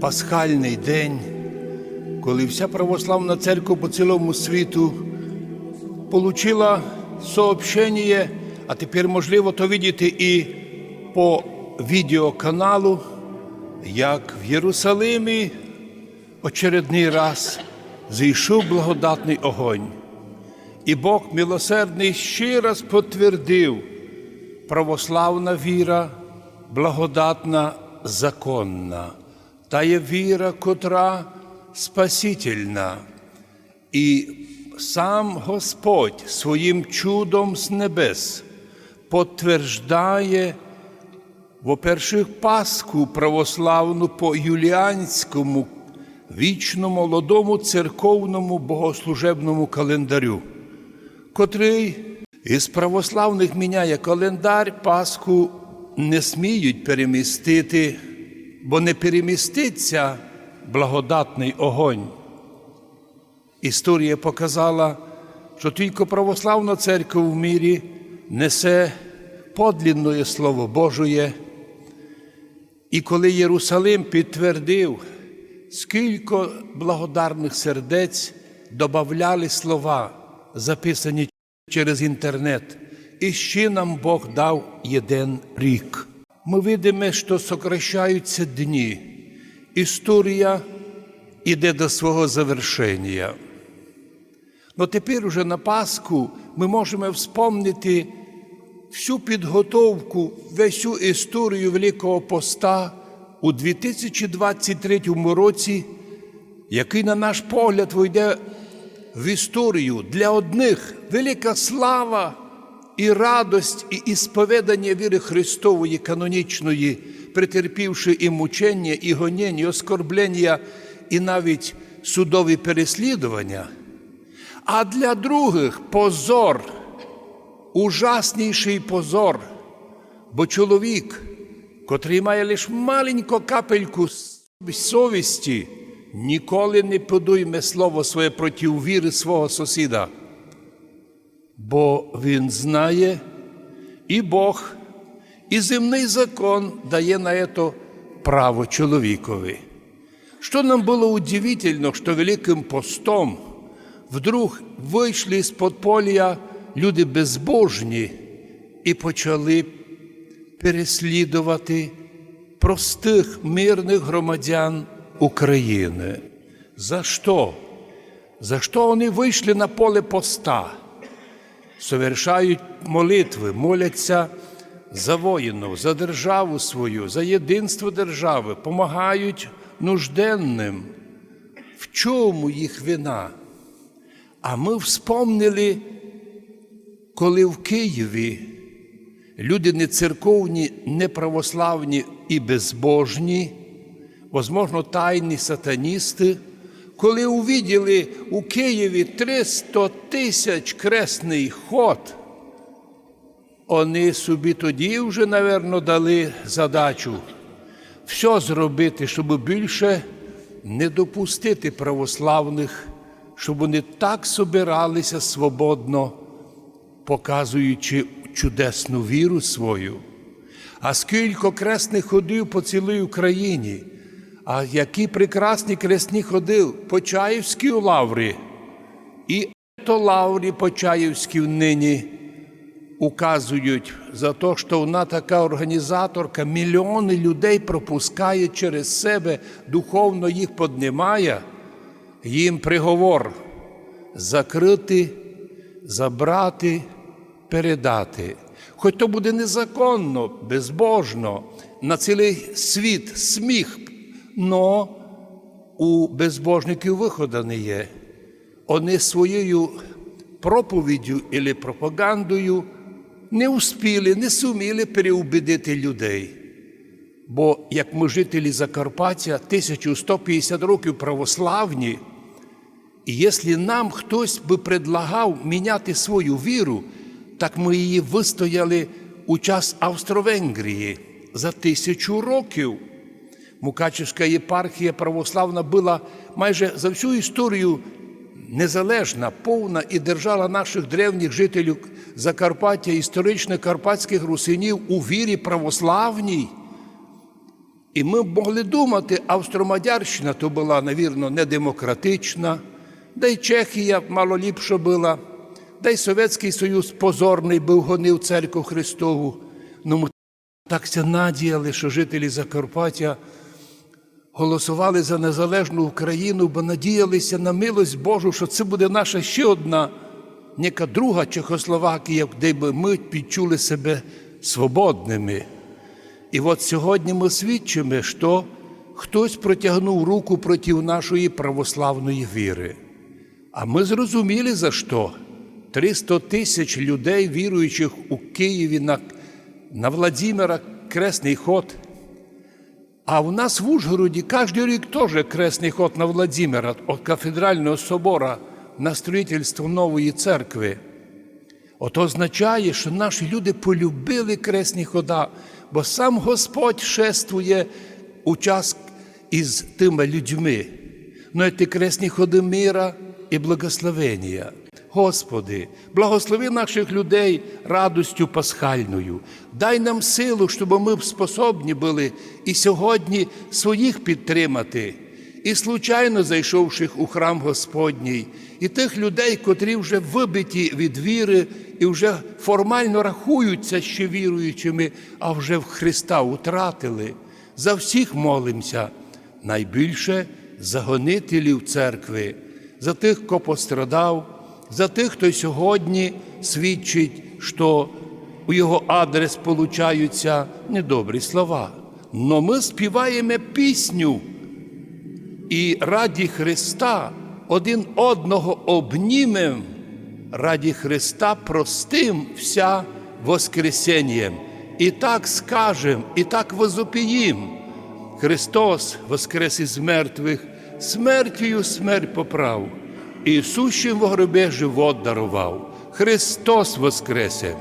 пасхальний день, коли вся православна церква по цілому світу получила сообщення, а тепер можливо то видіти і по відеоканалу, як в Єрусалимі очередний раз зійшов благодатний огонь. І Бог милосердний ще раз потвердив, православна віра, благодатна, законна, та є віра, котра спасительна. І сам Господь своїм чудом з небес потверждає, во-перше, Пасху православну по юліанському вічно молодому церковному богослужебному календарю, котрий із православних міняє календар, Пасху не сміють перемістити, бо не переміститься благодатний огонь. Історія показала, що тільки православна церква в мірі несе подлінне Слово Божоє. І коли Єрусалим підтвердив, скільки благодарних сердець додавали слова, записані через інтернет, і ще нам Бог дав один рік. Ми видимо, що сокращаються дні. Історія іде до свого завершення. Но тепер уже на Пасху ми можемо вспомнити всю підготовку, всю історію Великого Поста у 2023 році, який, на наш погляд, вийде в історію для одних велика слава і радость, і ісповедання віри Христової канонічної, претерпівши і мучення, і гонення, і оскорблення, і навіть судові переслідування. А для других позор, ужасніший позор, бо чоловік, котрий має лише маленьку капельку совісті, ніколи не подуйме слово своє проти віри свого сусіда. Бо він знає, і Бог, і земний закон дає на це право чоловікові. Что нам было удивительно, что Великим постом вдруг вийшли з подполя люди безбожні і почали переслідувати простих мирних громадян України. За що? За що вони вийшли на поле поста? Совершають молитви, моляться за воїнів, за державу свою, за єдинство держави, помагають нужденним. В чому їх вина? А ми вспомнили, коли в Києві люди не церковні, не православні і безбожні, возможно, тайні сатаністи, коли увиділи у Києві 300 тисяч кресний ход, вони собі тоді вже, напевно, дали задачу все зробити, щоб більше не допустити православних, щоб вони так собиралися свободно, показуючи чудесну віру свою. А скільки кресних ходив по цілій Україні, а які прекрасні кресні ходив Почаївські у лаврі, і то лаврі Почаївські нині указують за те, що вона така організаторка, мільйони людей пропускає через себе, духовно їх піднімає, їм приговор закрити, забрати, передати. Хоч то буде незаконно, безбожно, на цілий світ сміх, но у безбожників виходу не є. Вони своєю проповіддю або пропагандою не успіли, не суміли переубедити людей. Бо як ми жителі Закарпаття 1150 років православні, і якщо нам хтось би предлагав міняти свою віру, так ми її вистояли у час Австро-Венгрії за тисячу років. Мукачівська єпархія православна була майже за всю історію незалежна, повна і держала наших древніх жителів Закарпаття, історично карпатських русинів у вірі православній. І ми б могли думати, Австромадярщина то була, навірно, недемократична, да й Чехія мало ліпше була, да й Совєтський Союз позорний був, гонив церкву Христову. Ну, так ся надіяли, що жителі Закарпаття голосували за незалежну Україну, бо надіялися на милость Божу, що це буде наша ще одна, ніяка друга Чехословакія, де б ми відчули себе свободними. І от сьогодні ми свідчимо, що хтось протягнув руку проти нашої православної віри. А ми зрозуміли за що. 300 тисяч людей, віруючих у Києві на, на Владимира Кресний ход. А у нас в Ужгороді кожен рік теж кресний ход на Владимира від кафедрального собора на строїтельство нової церкви. Ото означає, що наші люди полюбили кресні хода, бо сам Господь шествує у час із тими людьми. Ну, ті кресні ходи мира і благословення. Господи, благослови наших людей радостю пасхальною. Дай нам силу, щоб ми способні були і сьогодні своїх підтримати, і случайно зайшовших у храм Господній, і тих людей, котрі вже вибиті від віри і вже формально рахуються ще віруючими, а вже в Христа утратили. За всіх молимося, найбільше за гонителів церкви, за тих, хто пострадав, за тих, хто сьогодні свідчить, що у його адрес получаються недобрі слова. Но ми співаємо пісню і раді Христа один одного обнімем, раді Христа простим вся воскресенням. І так скажем, і так возопіїм. Христос воскрес із мертвих, смертю смерть поправ, і сущим в гробі живот дарував. Христос воскресе!